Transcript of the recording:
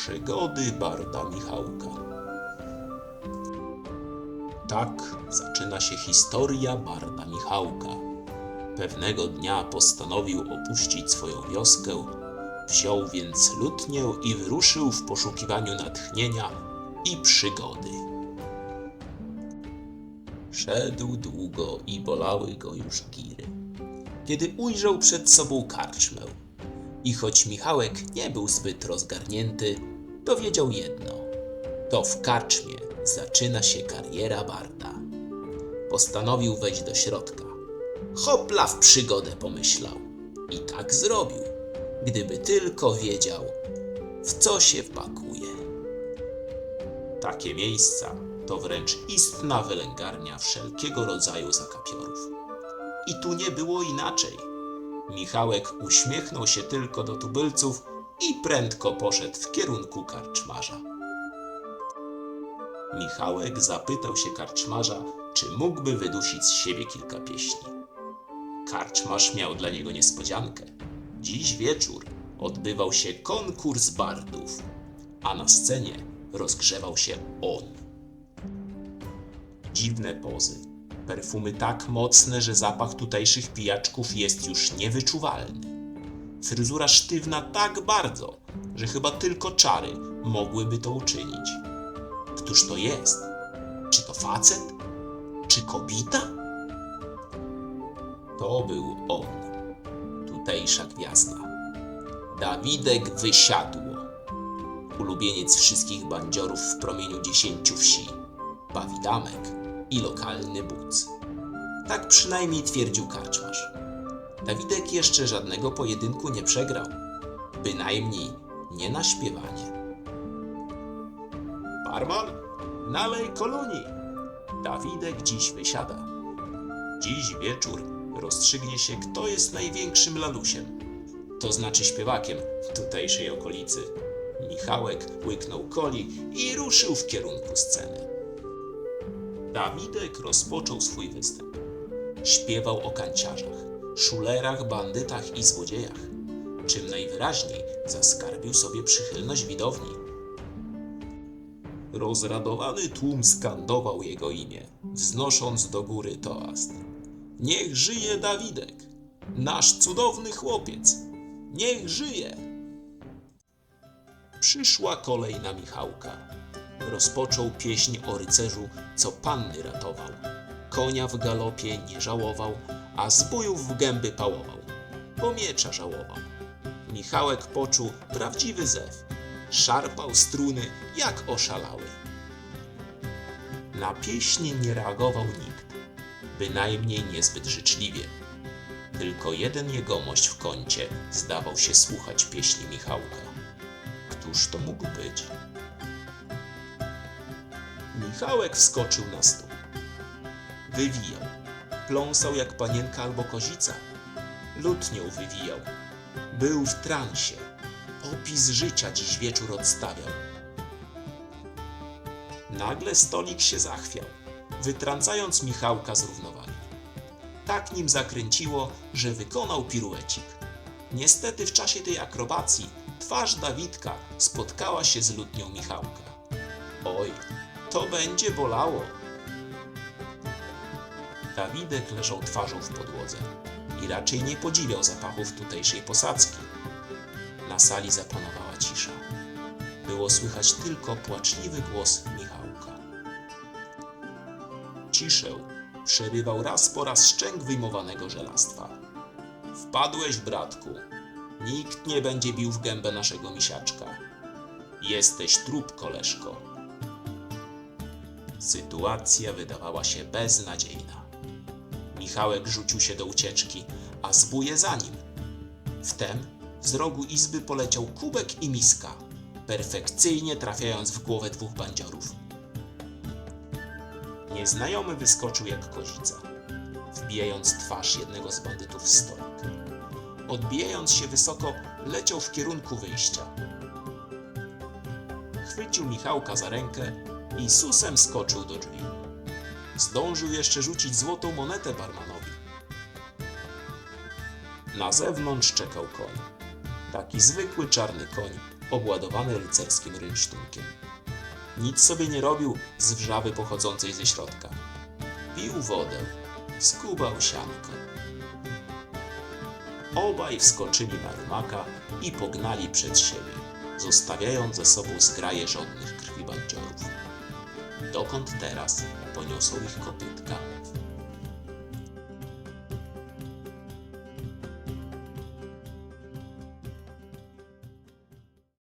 Przygody Barda Michałka. Tak zaczyna się historia Barda Michałka. Pewnego dnia postanowił opuścić swoją wioskę, wziął więc lutnię i wyruszył w poszukiwaniu natchnienia i przygody. Szedł długo i bolały go już giry, kiedy ujrzał przed sobą karczmę. I choć Michałek nie był zbyt rozgarnięty, to wiedział jedno. To w karczmie zaczyna się kariera Barda. Postanowił wejść do środka. Hopla w przygodę pomyślał. I tak zrobił, gdyby tylko wiedział, w co się wpakuje. Takie miejsca to wręcz istna wylęgarnia wszelkiego rodzaju zakapiorów. I tu nie było inaczej. Michałek uśmiechnął się tylko do tubylców i prędko poszedł w kierunku karczmarza. Michałek zapytał się karczmarza, czy mógłby wydusić z siebie kilka pieśni. Karczmarz miał dla niego niespodziankę. Dziś wieczór odbywał się konkurs bardów, a na scenie rozgrzewał się on. Dziwne pozy, perfumy tak mocne, że zapach tutejszych pijaczków jest już niewyczuwalny. Fryzura sztywna tak bardzo, że chyba tylko czary mogłyby to uczynić. Któż to jest? Czy to facet? Czy kobita? To był on, tutejsza gwiazda. Dawidek Wysiadło, ulubieniec wszystkich bandziorów w promieniu dziesięciu wsi, bawidamek i lokalny buc. Tak przynajmniej twierdził karczmarz. Dawidek jeszcze żadnego pojedynku nie przegrał, bynajmniej nie na śpiewanie. Barman, nalej kolonii. Dawidek dziś wysiada. Dziś wieczór rozstrzygnie się, kto jest największym lalusiem. To znaczy śpiewakiem w tutejszej okolicy. Michałek łyknął coli i ruszył w kierunku sceny. Dawidek rozpoczął swój występ. Śpiewał o kanciarzach, szulerach, bandytach i złodziejach, czym najwyraźniej zaskarbił sobie przychylność widowni. Rozradowany tłum skandował jego imię, wznosząc do góry toast. Niech żyje Dawidek, nasz cudowny chłopiec! Niech żyje! Przyszła kolej na Michałka. Rozpoczął pieśń o rycerzu, co panny ratował. Konia w galopie nie żałował, a zbójów w gęby pałował, bo miecza żałował. Michałek poczuł prawdziwy zew. Szarpał struny jak oszalały. Na pieśń nie reagował nikt, bynajmniej niezbyt życzliwie. Tylko jeden jegomość w kącie zdawał się słuchać pieśni Michałka. Któż to mógł być? Michałek wskoczył na stół. Wywijał. Pląsał jak panienka albo kozica. Lutnią wywijał. Był w transie. Opis życia dziś wieczór odstawiał. Nagle stolik się zachwiał, wytrącając Michałka z równowagi. Tak nim zakręciło, że wykonał piruecik. Niestety w czasie tej akrobacji twarz Dawidka spotkała się z lutnią Michałka. Oj, to będzie bolało. Dawidek leżał twarzą w podłodze i raczej nie podziwiał zapachów tutejszej posadzki. Na sali zapanowała cisza. Było słychać tylko płaczliwy głos Michałka. Ciszę przerywał raz po raz szczęk wyjmowanego żelastwa. Wpadłeś, bratku. Nikt nie będzie bił w gębę naszego misiaczka. Jesteś trup, koleżko. Sytuacja wydawała się beznadziejna. Michałek rzucił się do ucieczki, a zbóje za nim. Wtem z rogu izby poleciał kubek i miska, perfekcyjnie trafiając w głowę dwóch bandziorów. Nieznajomy wyskoczył jak kozica, wbijając twarz jednego z bandytów w stolik. Odbijając się wysoko, leciał w kierunku wyjścia. Chwycił Michałka za rękę i susem skoczył do drzwi. Zdążył jeszcze rzucić złotą monetę barmanowi. Na zewnątrz czekał koń. Taki zwykły czarny koń, obładowane rycerskim rynsztunkiem. Nic sobie nie robił z wrzawy pochodzącej ze środka. Pił wodę, skubał sianko. Obaj wskoczyli na rumaka i pognali przed siebie, zostawiając za sobą zgraję żadnych krwibandziorów. Dokąd teraz poniosą ich kopytka?